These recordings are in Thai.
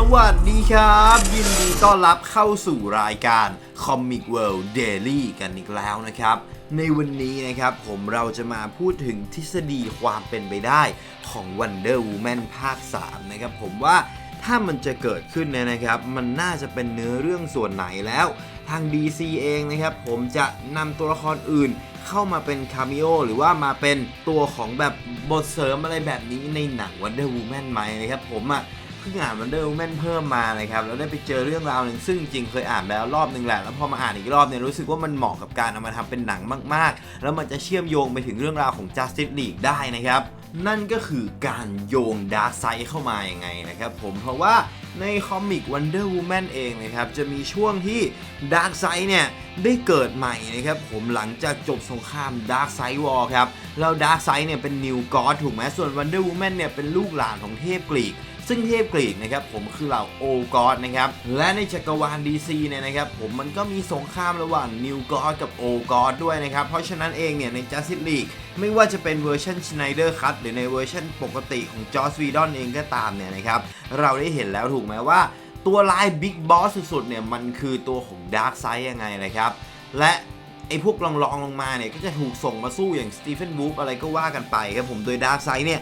สวัสดีครับ ยินดีต้อนรับเข้าสู่รายการ Comic World Daily กันอีกแล้วนะครับ ในวันนี้นะครับผมเราจะมาพูดถึงทฤษฎีความเป็นไปได้ของ Wonder Woman ภาค 3 นะครับผมว่าถ้ามันจะเกิดขึ้นเนี่ยนะครับ มันน่าจะเป็นเนื้อเรื่องส่วนไหนแล้ว ทาง DC เองนะครับ ผมจะนำตัวละครอื่นเข้ามาเป็นคาเมโอหรือว่ามาเป็นตัวของแบบบทเสริมอะไรแบบนี้ในหนัง Wonder Woman ไหมนะครับผมอะเพิ่งอ่าน Wonder Woman เพิ่มมานะครับแล้วได้ไปเจอเรื่องราวหนึ่งซึ่งจริงเคยอ่านแล้วรอบหนึ่งแหละแล้วพอมาอ่านอีกรอบเนี่ยรู้สึกว่ามันเหมาะกับการเอามาทำเป็นหนังมาก ๆ แล้วมันจะเชื่อมโยงไปถึงเรื่องราวของ Justice League ได้นะครับนั่นก็คือการโยง Dark Side เข้ามาอยังไงนะครับผมเพราะว่าในคอมิก Wonder Woman เองนะครับจะมีช่วงที่ Dark Side เนี่ยได้เกิดใหม่นะครับผมหลังจากจบสงคราม Dark Side War ครับแล้ว Dark Side เนี่ยเป็น New God ถูกไหมส่วน Wonder Woman เนี่ยเป็นลูกหลานของเทพกรีก ซึ่งเทพกรีกนะครับผมคือเหล่าโอกอดนะครับและในจักรวาล DC เนี่ยนะครับผมมันก็มีสงครามระหว่าง New God กับโอกอดด้วยนะครับเพราะฉะนั้นเองเนี่ยใน Justice League ไม่ว่าจะเป็นเวอร์ชัน Schneider Cut หรือในเวอร์ชันปกติของ Joss Whedon เองก็ตามเนี่ยนะครับเราได้เห็นแล้วถูกไหมว่าตัวลาย Big Boss สุดๆเนี่ยมันคือตัวของ Dark Side ยังไงนะครับและไอ้พวกรองๆลงมาเนี่ยก็จะถูกส่งมาสู้อย่างสตีเฟนบูฟอะไรก็ว่ากันไปครับผมโดย Dark Side เนี่ย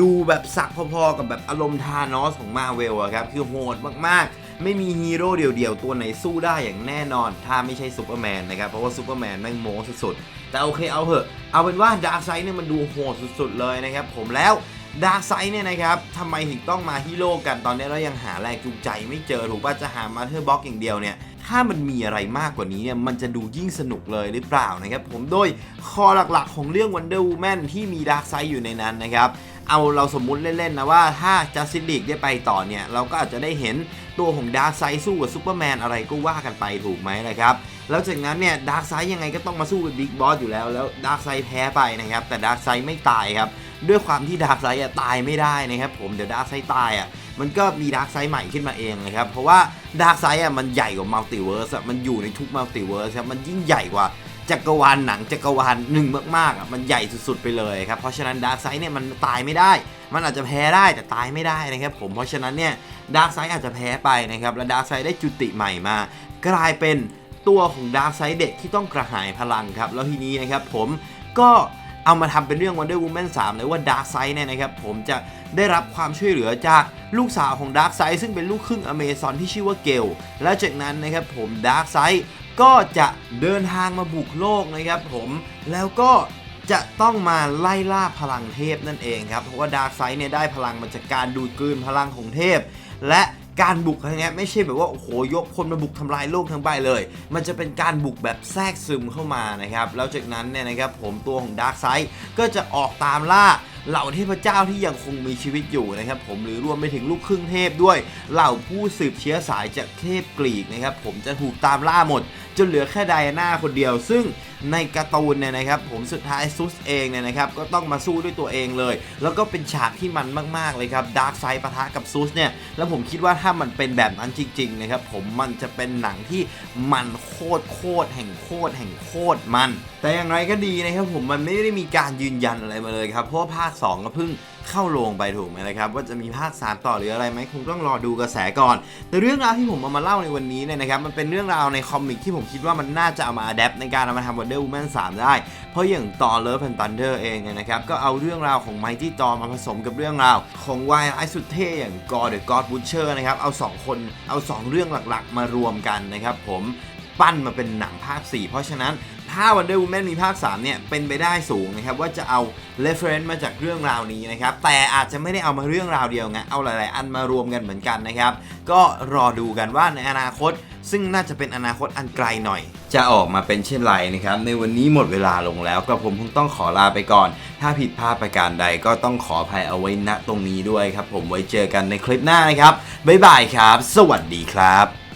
ดูแบบสักพอๆกับแบบอารมณ์ทานอสของมาเวลอะครับ คือโหดมากๆ ไม่มีฮีโร่เดี่ยวๆ ตัวไหนสู้ได้อย่างแน่นอน ถ้าไม่ใช่ซูเปอร์แมนนะครับ เพราะว่าซูเปอร์แมนแม่งโม้สุดๆ แต่โอเคเอาเถอะ เอาเป็นว่าดาร์ s ไซด์เนี่ยมันดูโหดสุดๆ เลยนะครับ ผมแล้วดาร์ s ไซด์เนี่ยนะครับทำไมถึงต้องมาฮีโร่กันตอนนี้เรายังหาแรงจูงใจไม่เจอถูกป่ะจะหามาเธอร์บ็อกอย่างเดียวเนี่ย ถ้ามันมีอะไรมากกว่านี้เนี่ยมันจะดูยิ่งสนุกเลยหรือเปล่านะครับผมโดยคอหลักๆ ของเรื่อง Wonder Woman ที่มีดาร์ s ไซด์อยู่ในนั้นนะครับเอาเราสมมุติเล่นๆนะว่าถ้า Justice League ได้ไปต่อเนี่ย เราก็อาจจะได้เห็นตัวของดาร์ s ไซด์สู้กับซูเปอร์แมนอะไรก็ว่ากันไปถูกไหมนะครับ แล้วจากนั้นเนี่ยดาร์ s ไซด์ยังไงก็ต้องมาสู้กับบิ๊กบอสอยู่แล้ว แล้วดาร์ s ไซด์แพ้ไปนะครับ แต่ดาร์ s ไซด์ไม่ตายครับ ด้วยความที่ดาร์ s ไซด์ตายไม่ได้นะครับผมเดี๋ยวดาร์ s ไซด์ตายอะ มันก็มีดาร์ s ไซด์ใหม่ขึ้นมาเองนะครับ เพราะว่าดาร์ s ไซด์อะมันใหญ่กว่ามัลติเวิร์สอะมันอยู่ในทุกมัลติเวิร์สครับมันยิ่งใหญ่กว่าจักรวาลหนังจักรวาลหนึ่งมากๆอะมันใหญ่สุดๆไปเลยครับเพราะฉะนั้นดาร์ s ไซด์เนี่ยมันตายไม่ได้ มันอาจจะแพ้ได้แต่ตายไม่ได้นะครับผมเพราะฉะนั้นเนี่ยดาร์ s ไซด์อาจจะแพ้ไปนะครับและดาร์ s ไซด์ได้จุติใหม่มา กลายเป็นตัวของดาร์ s ไซด์เด็กที่ต้องกระหายพลังครับแล้วทีนี้นะครับผมก็ เอามาทำเป็นเรื่อง Wonder Woman 3 เลยว่า Dark Side เนี่ยนะครับผมจะได้รับความช่วยเหลือจากลูกสาวของ Dark Side ซึ่งเป็นลูกครึ่งอเมซอนที่ชื่อว่าเกลและจากนั้นนะครับผม Dark Side ก็จะเดินทางมาบุกโลกนะครับผมแล้วก็จะต้องมาไล่ล่าพลังเทพนั่นเองครับ เพราะว่าดาร์ s ไซ d ์เนี่ยได้พลังมาจากการดูดกลืนพลังของเทพ และ การบุกครั้งนี้ไม่ใช่แบบว่าโอ้โหยกคนมาบุกทำลายโลกทั้งใบเลย มันจะเป็นการบุกแบบแทรกซึมเข้ามานะครับแล้วจากนั้นเนี่ยนะครับผมตัวของดาร์ s ไซ d ์ก็จะออกตามล่าเหล่าเทพเจ้าที่ยังคงมีชีวิตอยู่นะครับผมหรือรวมไปถึงลูกครึ่งเทพด้วย เหล่าผู้สืบเชื้อสายจากเทพกรีกนะครับผมจะถูกตามล่าหมด จนเหลือแค่ไดอาน่าคนเดียว ซึ่งในการ์ตูนเนี่ยนะครับ ผมสุดท้ายซุสเองเนี่ยนะครับก็ต้องมาสู้ด้วยตัวเองเลย แล้วก็เป็นฉากที่มันมาก ๆ เลยครับดาร์ s ไซ d ์ปะทะกับซุสเนี่ยแล้วผมคิดว่าถ้ามันเป็นแบบนั้นจริงๆนะครับผมมันจะเป็นหนังที่มันโคตรโคตรแห่งโคตรแห่งโคตรมัน แต่อย่างไรก็ดีนะครับผมมันไม่ได้มีการยืนยันอะไรมาเลยครับเพราะว่าภาค 2 ก็เพิ่งเข้าโรงไปถูกไหมนะครับ ว่าจะมีภาค 3 ต่อหรืออะไรไหมคงต้องรอดูกระแสก่อน แต่เรื่องราวที่ผมเอามาเล่าในวันนี้เนี่ยนะครับมันเป็นเรื่องราวในคอมิกที่ผมคิดว่ามันน่าจะเอามาอัดแอปในการเอามาทำ Wonder Woman 3 ได้ เพราะอย่างตอนเลิฟแอนด์ทันเดอร์เองเนี่ยนะครับ ก็เอาเรื่องราวของไมตี้ตอมาผสมกับเรื่องราวของวายไอสุดเท่อย่างกอร์เดอะกอดบูชเชอร์นะครับ เอาสองคนเอาสองเรื่องหลักๆ มารวมกันนะครับผมปั้นมาเป็นหนังภาค 4 เพราะฉะนั้นถ้า Wonder Woman มีภาค 3 เนี่ย เป็นไปได้สูงนะครับ ว่าจะเอา reference มาจากเรื่องราวนี้นะครับ แต่อาจจะไม่ได้เอามาเรื่องราวเดียวไงเอาหลาย ๆ อันมารวมกันเหมือนกันนะครับ ก็รอดูกันว่าในอนาคต ซึ่งน่าจะเป็นอนาคตอันไกลหน่อย จะออกมาเป็นเช่นไรนะครับ ในวันนี้หมดเวลาลงแล้วก็ผมคงต้องขอลาไปก่อน ถ้าผิดพลาดประการใดก็ต้องขออภัยเอาไว้ณตรงนี้ด้วยครับ ผมไว้เจอกันในคลิปหน้านะครับบ๊ายบายครับ สวัสดีครับ